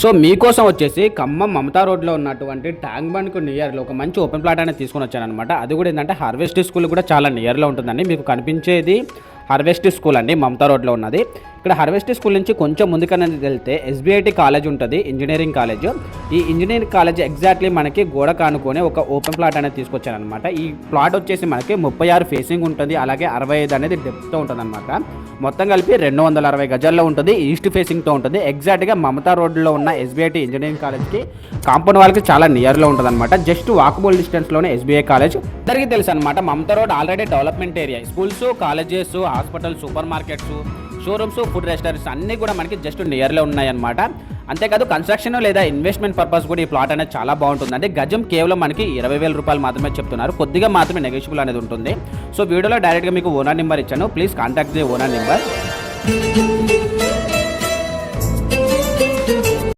So మీకోసం వచ్చేసి ఖమ్మం మమతా రోడ్లో ఉన్నటువంటి ట్యాంక్ బండ్కు నియర్లో ఒక మంచి ఓపెన్ ప్లాట్ అనేది తీసుకొని వచ్చాను అనమాట అది కూడా ఏంటంటే హార్వెస్ట్ స్కూల్ కూడా చాలా నియర్లో ఉంటుందండి. మీకు కనిపించేది హార్వెస్ట్ స్కూల్ అండి మమతా రోడ్లో ఉన్నది. ఇక్కడ హార్వెస్ట్ స్కూల్ నుంచి కొంచెం ముందుకనేది వెళ్తే ఎస్బీఐటి కాలేజ్ ఉంటుంది ఇంజనీరింగ్ కాలేజ్. ఈ ఇంజనీరింగ్ కాలేజ్ ఎగ్జాక్ట్లీ మనకి గోడ కానుకొని ఒక ఓపెన్ ప్లాట్ అనేది తీసుకొచ్చాను అనమాట ఈ ప్లాట్ వచ్చేసి మనకి ముప్పై ఆరు ఫేసింగ్ ఉంటుంది అలాగే అరవై ఐదు అనేది డెప్త్తో ఉంటుంది అనమాట మొత్తం కలిపి రెండు వందల అరవై గజాల్లో ఉంటుంది ఈస్ట్ ఫేసింగ్తో ఉంటుంది. ఎగ్జాక్ట్గా మమతా రోడ్లో ఉన్న ఎస్బీఐటి ఇంజనీరింగ్ కాలేజ్కి కాంపౌండ్ వాళ్ళకి చాలా నియర్లో ఉంటుంది అనమాట జస్ట్ వాకబుల్ డిస్టెన్స్లోనే ఎస్బీఐ కాలేజ్. అందరికీ తెలుసు అనమాట Mamata road already development area schools colleges hospital super markets showrooms food restaurants అన్నీ కూడా మనకి జస్ట్ నియర్లో ఉన్నాయన్నమాట. అంతేకాదు కన్స్ట్రక్షన్ లేదా ఇన్వెస్ట్మెంట్ పర్పస్ కూడా ఈ ప్లాట్ అనేది చాలా బాగుంటుంది. అంటే గజం కేవలం మనకి ఇరవై వేల రూపాయలు మాత్రమే చెప్తున్నారు. కొద్దిగా మాత్రమే నెగోషియబుల్ అనేది ఉంటుంది. సో వీడియోలో డైరెక్ట్గా మీకు ఓనర్ నెంబర్ ఇచ్చాను. Please contact the owner number